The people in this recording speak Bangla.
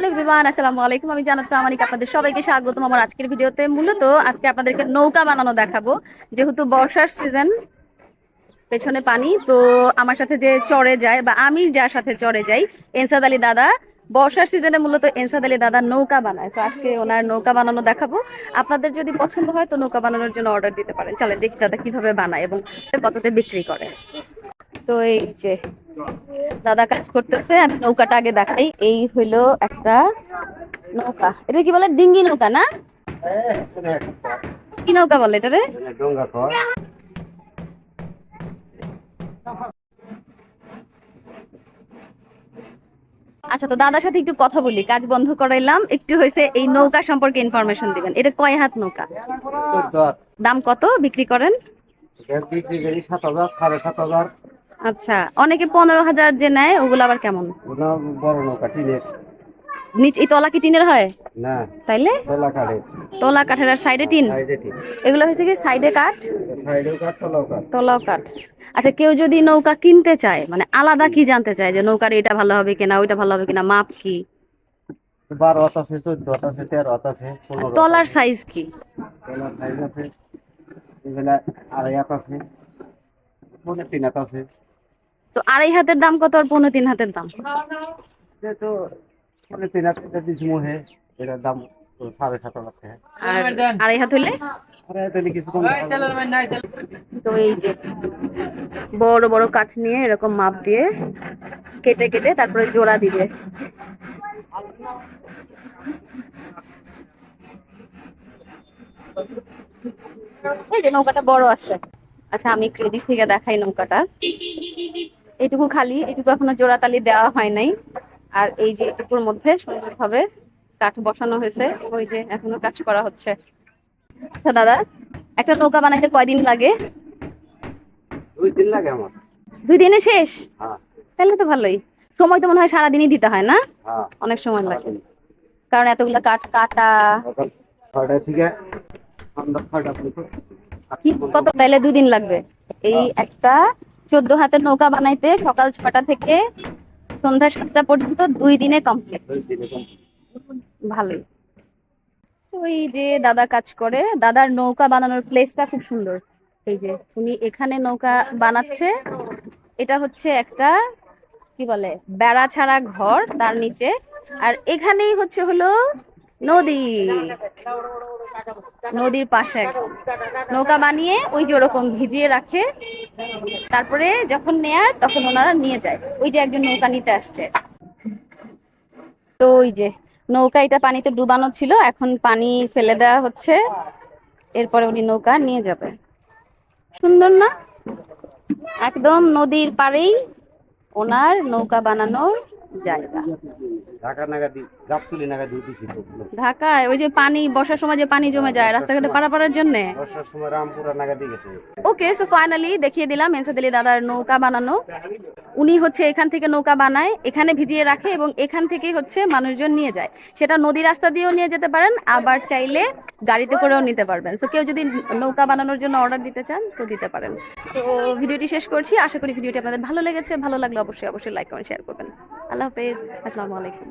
আলাইকুম আমি জানাত প্রামাণিক, আপনাদের সবাইকে স্বাগতম আমার আজকের ভিডিওতে। মূলত আজকে আপনাদেরকে নৌকা বানানো দেখাবো। যেহেতু বর্ষার সিজন পেছনে পানি, তো আমার সাথে যে চড়ে যায় বা আমি যার সাথে চড়ে যাই, এনসাদ আলী দাদা। বর্ষার সিজনে মূলত এনসাদ আলী দাদা নৌকা বানায়। তো আজকে ওনার নৌকা বানানো দেখাবো। আপনাদের যদি পছন্দ হয়, তো নৌকা বানানোর জন্য অর্ডার দিতে পারেন। চলে দেখি দাদা কীভাবে বানায় এবং কততে বিক্রি করে। তো এই যে দাদা কাজ করতেছে আমি নৌকাটা আগে দেখাই। এই হইল একটা নৌকা। এটা কি বলে? ডিঙ্গি নৌকা না? কি নৌকা বলে এটা রে। আচ্ছা তো দাদার সাথে একটু কথা বলি। কাজ বন্ধ করাইলাম। একটু হয়েছে এই নৌকা সম্পর্কে ইনফরমেশন দিবেন। এটা কয় হাত নৌকা? দাম কত? বিক্রি করেন? বিক্রি করি সাত হাজার সাড়ে সাত হাজার। আচ্ছা অনেকে পনেরো হাজার যে নেয় ওগুলো আবার কেমন? বড় নৌকা টিনের। নিচ এই তলা কি টিনের হয়? না তাইলে? তোলা কাঠে তলা কাঠের আর সাইডে টিন? এগুলো হয়েছে কি সাইডে কাঠ? সাইডেও কাঠ তোলাও কাঠ। তলাও কাঠ। আচ্ছা কেউ যদি নৌকা কিনতে চায় মানে আলাদা কি জানতে চায় যে নৌকার এটা ভালো হবে কিনা ওইটা ভালো হবে কিনা মাপ কি? বারো হাত আছে চোদ্দ হাত আছে তেরো হাত আছে তলার সাইজ কি? তলার সাইজ আছে এগুলা আড়াই হাত আছে পনেরো তিন হাত আছে। তো আড়াই হাতের দাম কত আর পনেরো তিন হাতের দাম? তিন এটার তো সাড়ে সাত আর আড়াই হাত এই যে বড় বড় কাঠ নিয়ে এরকম মাপ দিয়ে কেটে কেটে তারপরে জোড়া দিবে। এই যে নৌকাটা বড় আছে। আচ্ছা আমি একটু এদিক থেকে দেখাই নৌকাটা। এইটুকু খালি এটুকু এখনও জোড়াতালি দেওয়া হয় নাই। আর এই যে এটুকুর মধ্যে সুন্দরভাবে কাঠ বসানো হয়েছে ওই যে এখনও কাজ করা হচ্ছে। আচ্ছা দাদা একটা নৌকা বানাইতে কয়দিন লাগে? দুই দিন লাগে আমার। দুই দিনে শেষ? হ্যাঁ। তাহলে তো ভালোই। সময় তো মনে হয় সারাদিনই দিতে হয় না? হ্যাঁ। অনেক সময় লাগে। কারণ এতগুলা কাঠ কাটা। কত তাইলে দুই দিন লাগবে? এই একটা চোদ্দ হাতের নৌকা বানাইতে সকাল ছটা থেকে সন্ধ্যা সাতটা পর্যন্ত দুই দিনে কমপ্লিট। ভালোই। ওই যে দাদা কাজ করে দাদার নৌকা বানানোর প্লেসটা খুব সুন্দর। এই যে উনি এখানে নৌকা বানাচ্ছে এটা হচ্ছে একটা কি বলে বেড়া ছাড়া ঘর তার নিচে। আর এখানেই হচ্ছে হলো নদী। নদীর পাশে নৌকা বানিয়ে ওই যে ওরকম ভিজিয়ে রাখে। তারপরে যখন নেয়ার তখন ওনারা নিয়ে যায়। ওই যে একজন নৌকা নিতে আসছে। তো ওই যে নৌকা এটা পানিতে ডুবানো ছিল, এখন পানি ফেলে দেওয়া হচ্ছে। এরপরে উনি নৌকা নিয়ে যাবে। সুন্দর না? একদম নদীর পাড়েই ওনার নৌকা বানানোর জায়গা। ঢাকা নাগাদি গাবতুলি নাগাদি তো ঢাকায়? ওই যে পানি বর্ষার সময় যে পানি জমে যায় রাস্তাঘাটে পারাপারের জন্য? বর্ষার সময় রামপুরা নাগাদি গেছে। ওকে সো ফাইনালি দেখিয়ে দিলাম এনসাদ আলী দাদার নৌকা বানানো। উনি হচ্ছে এখান থেকে নৌকা বানায় এখানে ভিজিয়ে রাখে এবং এখান থেকেই হচ্ছে মানুষজন নিয়ে যায়। সেটা নদী রাস্তা দিয়েও নিয়ে যেতে পারেন আবার চাইলে গাড়িতে করেও নিতে পারবেন। সো কেউ যদি নৌকা বানানোর জন্য অর্ডার দিতে চান তো দিতে পারেন। তো ভিডিওটি শেষ করছি আশা করি ভিডিওটি আপনাদের ভালো লেগেছে। ভালো লাগলে অবশ্যই অবশ্যই লাইক কমেন্ট শেয়ার করবেন। আল্লাহ হাফেজ আসসালামু আলাইকুম।